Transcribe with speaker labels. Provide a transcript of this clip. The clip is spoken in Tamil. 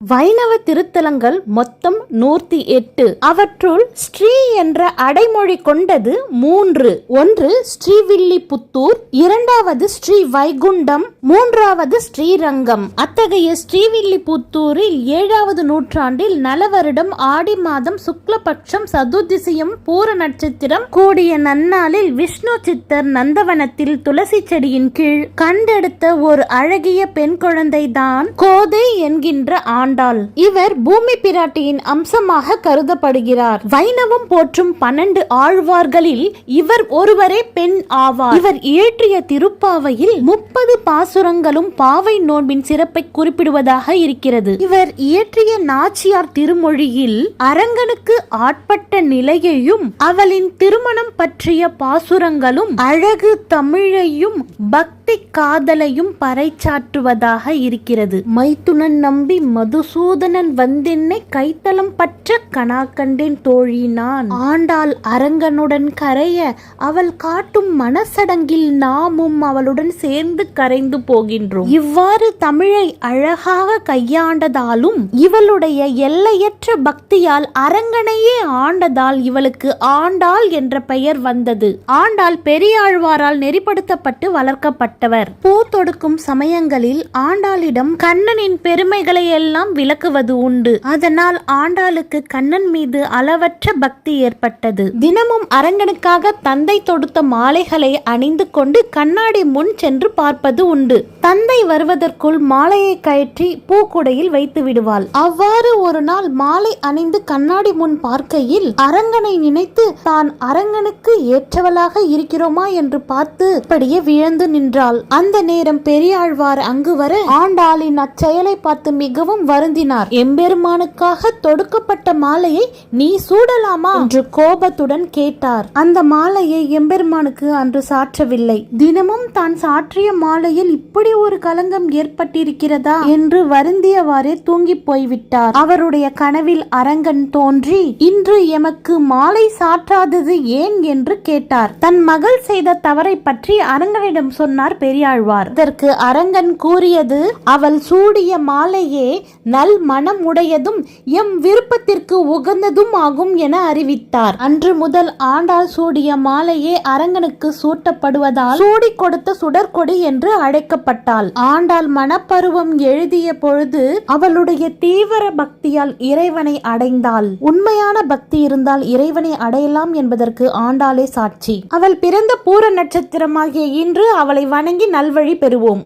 Speaker 1: வைணவ திருத்தலங்கள் மொத்தம் நூற்றி எட்டு. அவற்றுள் ஸ்ரீ என்ற அடைமொழி கொண்டது மூன்று. ஒன்று ஸ்ரீவில்லிபுத்தூர் இரண்டாவது ஸ்ரீ வைகுண்டம் மூன்றாவது ஸ்ரீரங்கம். அத்தகைய ஸ்ரீவில்லிபுத்தூரில் ஏழாவது நூற்றாண்டில் நலவருடம் ஆடி மாதம் சுக்லபட்சம் சதுர்திசையும் பூர நட்சத்திரம் கூடிய நன்னாளில் விஷ்ணு சித்தர் நந்தவனத்தில் துளசி செடியின் கீழ் கண்டெடுத்த ஒரு அழகிய பெண் குழந்தைதான் கோதை என்கின்ற ஆண்டாள். இவர் பூமி பிராட்டியின் அம்சமாக கருதப்படுகிறார். வைணவம் போற்றும் பன்னெண்டு ஆழ்வார்களில் இவர் ஒருவரே பெண் ஆவார். இவர் இயற்றிய திருப்பாவையில் முப்பது பாசுரங்களும் பாவை நோன்பின் சிறப்பை குறிப்பிடுவதாக இருக்கிறது. இவர் இயற்றிய நாச்சியார் திருமொழியில் அரங்கனுக்கு ஆட்பட்ட நிலையையும் அவளின் திருமணம் பற்றிய பாசுரங்களும் அழகு தமிழையும் பக்தி காதலையும் பறைச்சாற்றுவதாக இருக்கிறது. மைத்துனன் நம்பி மது மதுசூதனன் வந்தென்னை கைத்தளம் பற்ற கனா கண்டேன் தோழினான் ஆண்டாள் அரங்கனுடன் கரைய அவள் காட்டும் மனசடங்கில் நாமும் அவளுடன் சேர்ந்து கரைந்து போகின்றோம். இவ்வாறு தமிழை அழகாக கையாண்டதாலும் இவளுடைய எல்லையற்ற பக்தியால் அரங்கனையே ஆண்டதால் இவளுக்கு ஆண்டாள் என்ற பெயர் வந்தது. ஆண்டாள் பெரியாழ்வாரால் நெறிப்படுத்தப்பட்டு வளர்க்கப்பட்டவர். பூ தொடுக்கும் சமயங்களில் ஆண்டாளிடம் கண்ணனின் பெருமைகளை எல்லாம் எல்லாம் விளக்குவது உண்டு. அதனால் ஆண்டாளுக்கு கண்ணன் மீது அளவற்ற பக்தி ஏற்பட்டது. தினமும் அரங்கனுக்காக தந்தை தொடுத்த மாலைகளை அணிந்து கொண்டு கண்ணாடி முன் சென்று பார்ப்பது உண்டு. தந்தை வருவதற்குள் மாலையை கயற்றி பூக்குடையில் வைத்து விடுவாள். அவ்வாறு ஒரு நாள் மாலை அணிந்து கண்ணாடி முன் பார்க்கையில் அரங்கனை நினைத்து தான் அரங்கனுக்கு ஏற்றவளாக இருக்கிறோமா? என்று பார்த்து அப்படியே விழுந்து நின்றாள். அந்த நேரம் பெரியாழ்வார் அங்கு வர ஆண்டாளின் அச்செயலை பார்த்து மிகவும் வருந்தினார். எம்பெருமானுக்காக தொடுக்கப்பட்ட மாலையை நீ சூடலாமா? என்று கோபத்துடன் கேட்டார். அந்த மாலையை எம்பெருமானுக்கு அன்று சாற்றவில்லை. தினமும் தான் சாற்றிய மாலையில் இப்படி ஒரு கலங்கம் ஏற்பட்டிருக்கிறதா? என்று வருந்தியவாறே தூங்கி போய்விட்டார். அவருடைய கனவில் அரங்கன் தோன்றி இன்று எமக்கு மாலை சாற்றாதது ஏன் என்று கேட்டார். தன் மகள் செய்த தவறை பற்றி அரங்கனிடம் சொன்னார் பெரியாழ்வார். இதற்கு அரங்கன் கூறியது அவள் சூடிய மாலையே நல் மனம் உடையதும் எம் விருப்பத்திற்கு உகந்ததும் ஆகும் என அறிவித்தார். அன்று முதல் ஆண்டாள் சூடிய மாலையே அரங்கனுக்கு சூட்டப்படுவதால் சூடி கொடுத்த சுடற்கொடி என்று அழைக்கப்பட்டாள். ஆண்டாள் மனப்பருவம் எழுதிய பொழுது அவளுடைய தீவிர பக்தியால் இறைவனை அடைந்தாள். உண்மையான பக்தி இருந்தால் இறைவனை அடையலாம் என்பதற்கு ஆண்டாளே சாட்சி. அவள் பிறந்த பூர நட்சத்திரமாகிய இன்று அவளை வணங்கி நல்வழி பெறுவோம்.